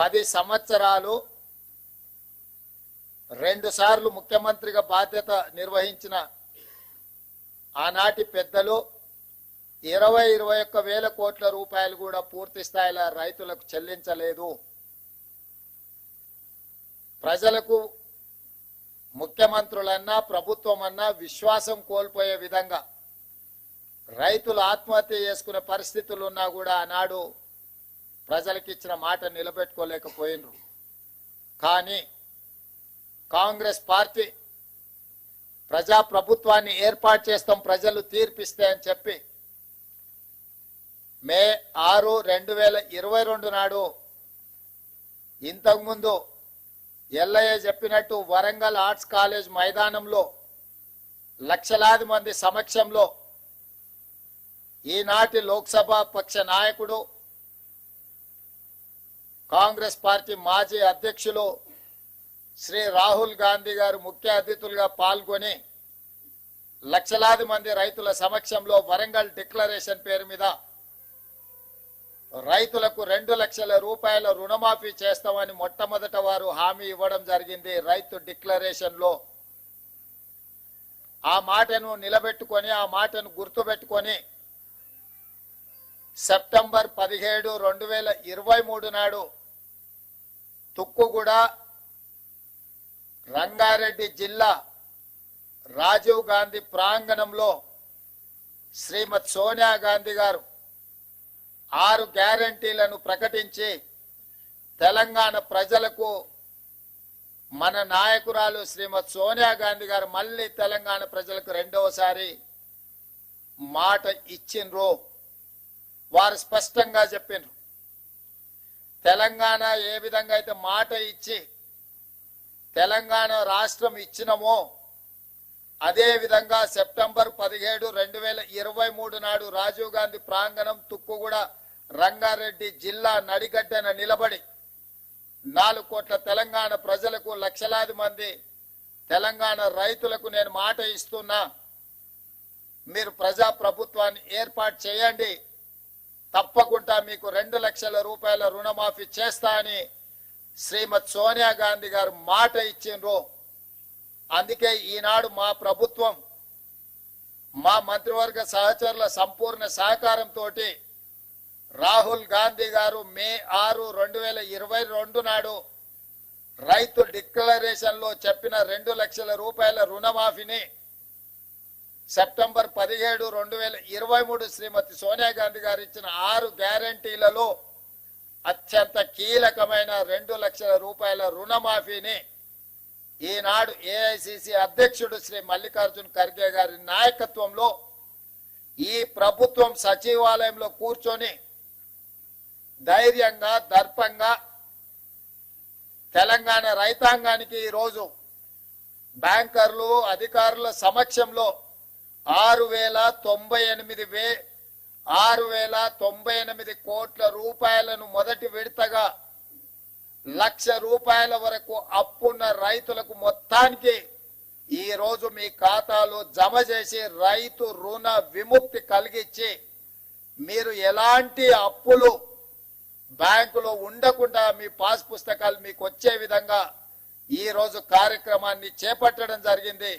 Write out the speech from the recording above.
పది సంవత్సరాలు రెండు సార్లు ముఖ్యమంత్రిగా బాధ్యత నిర్వహించిన ఆనాటి పెద్దలు ఇరవై ఇరవై ఒక్క వేల కోట్ల రూపాయలు కూడా పూర్తి స్థాయిలో రైతులకు చెల్లించలేదు. ప్రజలకు ముఖ్యమంత్రులన్నా ప్రభుత్వం అన్నా విశ్వాసం కోల్పోయే విధంగా రైతులు ఆత్మహత్య చేసుకునే పరిస్థితులు ఉన్నా కూడా ఆనాడు ప్రజలకు ఇచ్చిన మాట నిలబెట్టుకోలేకపోయినరు. కానీ కాంగ్రెస్ పార్టీ ప్రజా ప్రభుత్వాన్ని ఏర్పాటు చేస్తాం ప్రజలు తీర్పిస్తే అని చెప్పి మే ఆరు రెండు వేల ఇరవై రెండు నాడు ఇంతకుముందు ఎల్లయ్య చెప్పినట్టు వరంగల్ ఆర్ట్స్ కాలేజ్ మైదానంలో లక్షలాది మంది సమక్షంలో ఈనాటి లోక్సభ పక్ష నాయకుడు కాంగ్రెస్ పార్టీ మాజీ అధ్యక్షులు శ్రీ రాహుల్ గాంధీ గారు ముఖ్య అతిథులుగా పాల్గొని లక్షలాది మంది రైతుల సమక్షంలో వరంగల్ డిక్లరేషన్ పేరు మీద రైతులకు రెండు లక్షల రూపాయల రుణమాఫీ చేస్తామని మొట్టమొదట వారు హామీ ఇవ్వడం జరిగింది. రైతు డిక్లరేషన్లో ఆ మాటను నిలబెట్టుకొని ఆ మాటను గుర్తుపెట్టుకొని సెప్టెంబర్ పదిహేడు రెండు వేల ఇరవై మూడు నాడు తుక్కుగూడ రంగారెడ్డి జిల్లా రాజీవ్ గాంధీ ప్రాంగణంలో శ్రీమతి సోనియా గాంధీ గారు ఆరు గ్యారంటీలను ప్రకటించి తెలంగాణ ప్రజలకు మన నాయకురాలు శ్రీమతి సోనియా గాంధీ గారు మళ్ళీ తెలంగాణ ప్రజలకు రెండవసారి మాట ఇచ్చిండ్రు. వారు స్పష్టంగా చెప్పిండ్రు తెలంగాణ ఏ విధంగా అయితే మాట ఇచ్చి తెలంగాణ రాష్ట్రం ఇచ్చినమో అదే విధంగా సెప్టెంబర్ పదిహేడు రెండు వేల ఇరవై మూడు నాడు రాజీవ్ గాంధీ ప్రాంగణం తుక్కుగూడ రంగారెడ్డి జిల్లా నడిగడ్డన నిలబడి నాలుగు కోట్ల తెలంగాణ ప్రజలకు లక్షలాది మంది తెలంగాణ రైతులకు నేను మాట ఇస్తున్నా. మీరు ప్రజా ప్రభుత్వాన్ని ఏర్పాటు చేయండి. తప్పకుండా మీకు రెండు లక్షల రూపాయల రుణమాఫీ చేస్తా అని శ్రీమతి సోనియా గాంధీ గారు మాట ఇచ్చిండ్రు. అందుకే ఈనాడు మా ప్రభుత్వం మా మంత్రివర్గ సహచరుల సంపూర్ణ సహకారంతో రాహుల్ గాంధీ గారు మే ఆరు రెండు వేల ఇరవై రెండు నాడు రైతు డిక్లరేషన్లో చెప్పిన రెండు లక్షల రూపాయల రుణమాఫీని సెప్టెంబర్ పదిహేడు రెండు వేల ఇరవై మూడు శ్రీమతి సోనియా గాంధీ గారు ఇచ్చిన ఆరు గ్యారంటీలలో అత్యంత కీలకమైన రెండు లక్షల రూపాయల రుణమాఫీని ఈనాడు ఏఐసిసి అధ్యక్షుడు శ్రీ మల్లికార్జున్ ఖర్గే గారి నాయకత్వంలో ఈ ప్రభుత్వం సచివాలయంలో కూర్చొని ధైర్యంగా దర్పంగా తెలంగాణ రైతాంగానికి ఈరోజు బ్యాంకర్లు అధికారుల సమక్షంలో ఆరు వేల తొంభై ఎనిమిది వే ఆరు వేల తొంభై ఎనిమిది కోట్ల రూపాయలను మొదటి విడతగా లక్ష రూపాయల వరకు అప్పున్న రైతులకు మొత్తానికి ఈ రోజు మీ ఖాతాలో జమ చేసి రైతు రుణ విముక్తి కలిగించి మీరు ఎలాంటి అప్పులు బ్యాంకులో ఉండకుండా మీ పాస్ పుస్తకాలు మీకు వచ్చే విధంగా ఈ రోజు కార్యక్రమాన్ని చేపట్టడం జరిగింది.